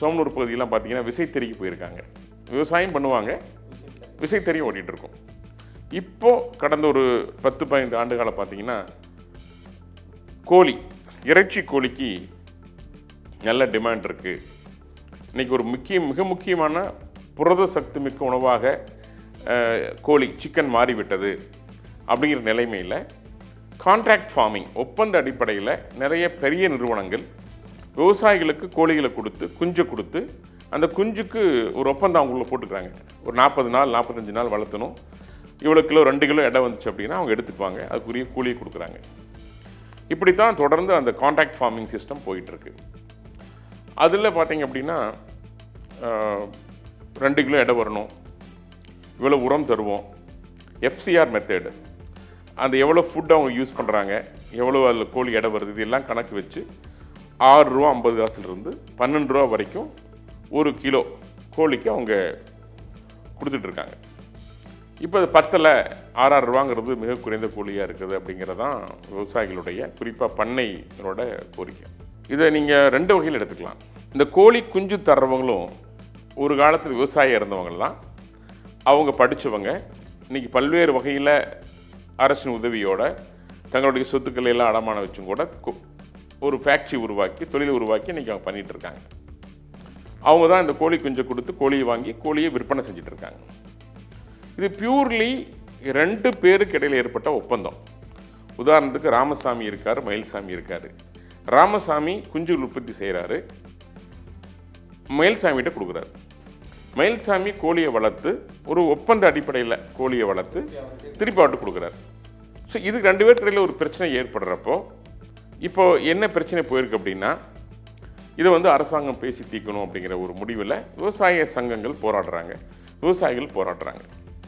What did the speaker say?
சோமனூர் பகுதியெல்லாம் பார்த்தீங்கன்னா விசைத்தறிக்கு போயிருக்காங்க. விவசாயம் பண்ணுவாங்க. விசைத்தறியும் ஓட்டிகிட்டு இருக்கோம் கடந்த ஒரு பத்து பதினைந்து ஆண்டுகால பார்த்தீங்கன்னா கோழி இறைச்சி கோழிக்கு நல்ல டிமாண்ட் இருக்குது இன்றைக்கி ஒரு முக்கிய மிக முக்கியமான புரத சக்தி மிக்க உணவாக கோழி சிக்கன் மாறிவிட்டது அப்படிங்கிற நிலைமையில் கான்ட்ராக்ட் ஃபார்மிங் ஒப்பந்த அடிப்படையில் நிறைய பெரிய நிறுவனங்கள் விவசாயிகளுக்கு கோழிகளை கொடுத்து குஞ்சை கொடுத்து அந்த குஞ்சுக்கு ஒரு ஒப்பந்தம் அவங்களுக்குள்ள போட்டுக்கிறாங்க. ஒரு நாற்பது நாள் நாற்பத்தஞ்சு நாள் வளர்த்தணும். இவ்வளோ கிலோ ரெண்டு கிலோ எடை வந்துச்சு அப்படின்னா அவங்க எடுத்துப்பாங்க அதுக்குரிய கூலியை கொடுக்குறாங்க. இப்படித்தான் தொடர்ந்து அந்த கான்ட்ராக்ட் ஃபார்மிங் சிஸ்டம் போயிட்டுருக்கு. அதில் பார்த்தீங்க அப்படின்னா ரெண்டு கிலோ எடை வரணும். இவ்வளோ உரம் தருவோம். எஃப்சிஆர் மெத்தேடு அந்த எவ்வளோ ஃபுட் அவங்க யூஸ் பண்ணுறாங்க எவ்வளோ அதில் கோழி எடை வருது. இதெல்லாம் கணக்கு வச்சு ஆறு ரூபா ஐம்பது காசுலேருந்து பன்னெண்டு ரூபா வரைக்கும் ஒரு கிலோ கோழிக்கு அவங்க கொடுத்துட்ருக்காங்க. இப்போ அது பத்தில் ஆறாறு ரூபாங்கிறது மிக குறைந்த கோழியாக இருக்குது அப்படிங்கிறதான் விவசாயிகளுடைய குறிப்பாக பண்ணைகளோட கோரிக்கை. இதை நீங்கள் ரெண்டு வகையில் எடுத்துக்கலாம். இந்த கோழி குஞ்சு தர்றவங்களும் ஒரு காலத்தில் விவசாயம் இருந்தவங்கலாம் அவங்க படித்தவங்க இன்னைக்கு பல்வேறு வகையில் அரசின் உதவியோட தங்களுடைய சொத்துக்களை எல்லாம் அடமான வச்சும் கூட ஒரு ஃபேக்ட்ரி உருவாக்கி தொழில் உருவாக்கி இன்றைக்கி அவங்க பண்ணிகிட்டு இருக்காங்க அவங்க தான் இந்த கோழி குஞ்சை கொடுத்து கோழியை வாங்கி கோழியை விற்பனை செஞ்சுட்டு இருக்காங்க இது பியூர்லி ரெண்டு பேருக்கு இடையில் ஏற்பட்ட ஒப்பந்தம். உதாரணத்துக்கு ராமசாமி இருக்கார் மயில்சாமி இருக்கார். ராமசாமி குஞ்சு உற்பத்தி செய்கிறாரு மயில்சாமிகிட்ட கொடுக்குறாரு. மயில்சாமி கோழியை வளர்த்து ஒரு ஒப்பந்த அடிப்படையில் கோழியை வளர்த்து திருப்பி அவர்கிட்ட கொடுக்குறாரு. ஸோ இது ரெண்டு பேருக்கு இடையில ஒரு பிரச்சனை ஏற்படுறப்போ இப்போ என்ன பிரச்சனை போயிருக்கு அப்படின்னா இதை வந்து அரசாங்கம் பேசி தீர்க்கணும் அப்படிங்கிற ஒரு முடிவில் விவசாய சங்கங்கள் போராடுறாங்க. விவசாயிகள் போராடுறாங்க.